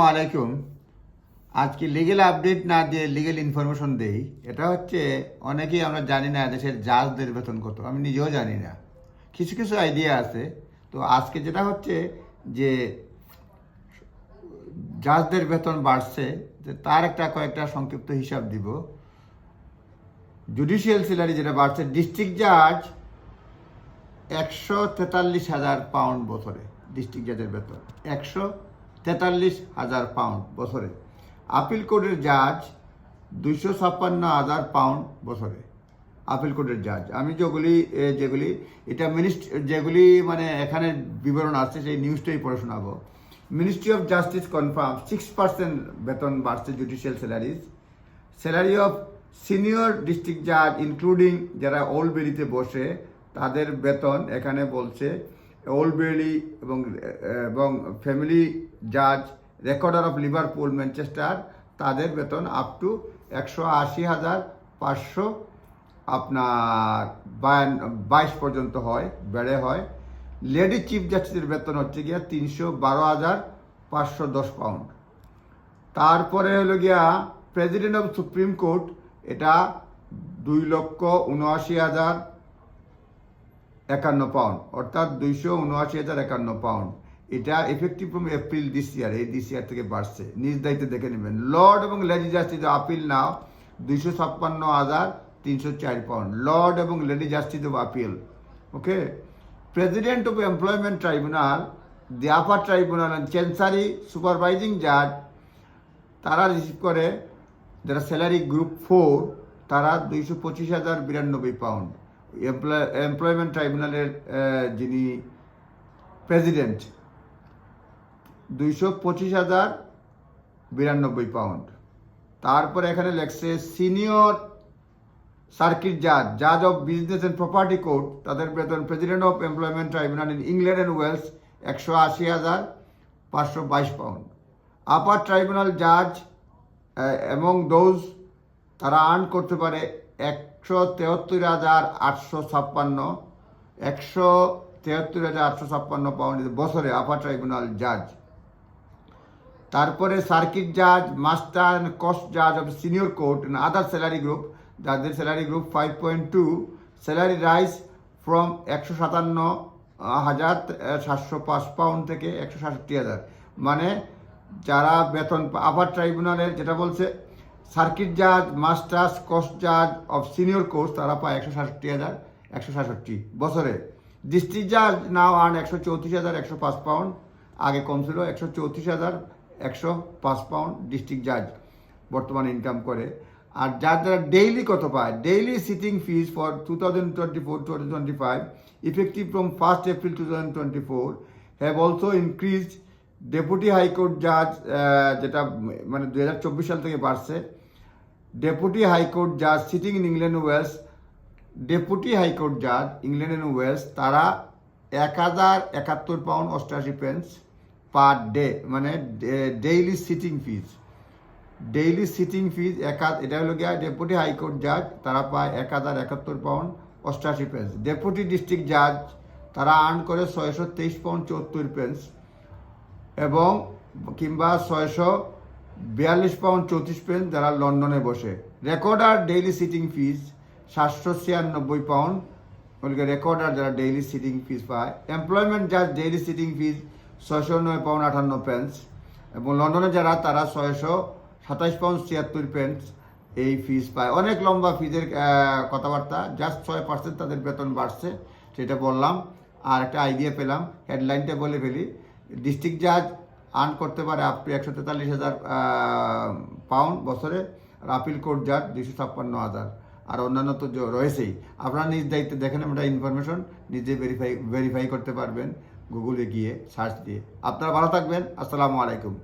আলাইকুম। আজকে legal update না দিয়ে লিগেল ইনফরমেশন দেই। এটা হচ্ছে, অনেকেই আমরা জানি না দেশের জাজদের বেতন কত। আমি নিজেও জানি না। কিছু কিছু আইডিয়া আছে। তো আজকে যেটা হচ্ছে যে জাজদের বেতন বাড়ছে, যে তার একটা কয়েকটা সংক্ষিপ্ত হিসাব দিব। জুডিশিয়াল স্যালারি যেটা বাড়ছে ডিস্ট্রিক্ট জাজ একশো তেতাল্লিশ হাজার পাউন্ড বছরে ডিস্ট্রিক্ট জাজের বেতন। একশো তেতাল্লিশ হাজার পাউন্ড বছরে। আপিল কোর্টের জাজ দুইশো ছাপ্পান্ন হাজার পাউন্ড বছরে। আপিল কোর্টের জাজ আমি যেগুলি যেগুলি, এটা মিনিস্ট যেগুলি মানে এখানে বিবরণ আছে সেই নিউজটাই পড়ে শোনাবো। Ministry of justice confirm six percent বেতন বাড়ছে judicial salaries salary of senior district জাজ ইনক্লুডিং যারা ওল্ড বেরিতে বসে, তাদের বেতন এখানে বলছে ওল্ড বেরি এবং এবং ফ্যামিলি জাজ রেকর্ডার অফ লিভারপুল ম্যানচেস্টার তাদের বেতন আপ টু একশো আশি হাজার পাঁচশো আপনার বাইশ পর্যন্ত হয়, বেড়ে হয়। লেডি চিফ জাস্টিসের বেতন হচ্ছে গিয়া তিনশো বারো হাজার পাঁচশো দশ পাউন্ড তারপরে হলো গিয়া প্রেসিডেন্ট অফ সুপ্রিম কোর্ট এটা দুই লক্ষ উনআশি হাজার একান্ন পাউন্ড অর্থাৎ দুইশো উনআশি হাজার একান্ন পাউন্ড এটা effective from April this year এই দিস ইয়ার থেকে বাড়ছে। নিজ দায়িত্বে দেখে নেবেন। লর্ড এবং লেডি জাস্টিস আপিল নাও, দুইশো ছাপ্পান্ন হাজার তিনশো চার পাউন্ড লর্ড এবং lady justice of appeal okay? President of employment tribunal the upper tribunal and chancery supervising জাজ তারা রিসিভ করে, যারা স্যালারি গ্রুপ ফোর তারা দুইশো পঁচিশ হাজার বিরানব্বই পাউন্ড এমপ্লয়মেন্ট ট্রাইব্যুনালের যিনি প্রেসিডেন্ট দুইশো পঁচিশ হাজার বিরানব্বই পাউন্ড তারপরে এখানে লেখছে সিনিয়র সার্কিট জাজ জাজ of business and property court তাদের বেতন president of employment tribunal in England and Wales একশো আশি হাজার পাঁচশো বাইশ পাউন্ড আপার ট্রাইব্যুনাল জাজ এবং দোজ তারা আর্ন করতে পারে একশো তেহত্তর হাজার আটশো ছাপ্পান্ন একশো তেহত্তর হাজার আটশো ছাপ্পান্ন পাউন্ড বছরে আপার ট্রাইব্যুনাল জাজ তারপরে সার্কিট জাজ মাস্টার অ্যান্ড কস্ট জাজ of senior court and other salary group যাদের salary group five point two salary rice from একশো সাতান্ন হাজার সাতশো পাঁচ পাউন্ড থেকে একশো সাতষট্টি হাজার। মানে যারা বেতন আপার ট্রাইব্যুনালের যেটা বলছে সার্কিট জাজ, মাস্টার্স কস্ট জাজ অফ সিনিয়র কোর্স, তারা পায় একশো সাতষট্টি হাজার, একশো সাতষট্টি বছরে। ডিস্ট্রিক্ট জাজ নাও আর্ন একশো চৌত্রিশ হাজার, একশো পাঁচ পাউন্ড। আগে কম ছিল একশো চৌত্রিশ হাজার, একশো পাঁচ পাউন্ড ডিস্ট্রিক্ট জাজ বর্তমানে ইনকাম করে। আর যার যারা ডেইলি কত পায়? Daily sitting fees for two thousand twenty four two twenty five effective from first April two thousand twenty four have also increase deputy high court জাজ যেটা মানে দু হাজার চব্বিশ সাল থেকে বাড়ছে। ডেপুটি হাইকোর্ট জাজ sitting in England Wales deputy high court জাজ ইংল্যান্ড অ্যান্ড ওয়েলস তারা এক হাজার একাত্তর পাউন্ড অষ্টাশি পেন্স পার ডে মানে ডেইলি সিটিং ফিজ ডেইলি সিটিং ফিজ এক হাজার, এটা হলো গিয়া ডেপুটি হাইকোর্ট জাজ তারা পায় এক হাজার একাত্তর পাউন্ড অষ্টাশি পেন্স ডেপুটি ডিস্ট্রিক্ট জাজ তারা আর্ন করে ছয়শো তেইশ পাউন্ড চুয়াত্তর পেন্স এবং কিংবা ছয়শো বিয়াল্লিশ পাউন্ড চৌত্রিশ পেন্স যারা লন্ডনে বসে। রেকর্ডার ডেইলি সিটিং ফিজ সাতশো ছিয়ানব্বই পাউন্ড ওদিকে রেকর্ডার যারা ডেইলি সিটিং ফিজ পায়। এমপ্লয়মেন্ট জাজ ডেইলি সিটিং ফিজ ছয়শো নয় পাউন্ড আটান্ন পেন্স এবং লন্ডনে যারা, তারা ছয়শো সাতাইশ পাউন্ড ছিয়াত্তর পেন্স এই ফিজ পায়। অনেক লম্বা ফিজের কথাবার্তা। জাস্ট ছয় পার্সেন্ট তাদের বেতন বাড়ছে, সেটা বললাম। আর একটা আইডিয়া পেলাম। হেডলাইনটা বলে ফেলি। ডিস্ট্রিক্ট জাজ আর্ন করতে পারে আপনি একশো তেতাল্লিশ হাজার পাউন্ড বছরে। আর আপিল কোর্ট যার দুশো ছাপ্পান্ন হাজার। আর অন্যান্য তো রয়েছেই। আপনারা নিজ দায়িত্বে দেখেন আমরা ইনফরমেশন নিজে ভেরিফাই ভেরিফাই করতে পারবেন গুগলে গিয়ে সার্চ দিয়ে। আপনারা ভালো থাকবেন। আসসালামু আলাইকুম।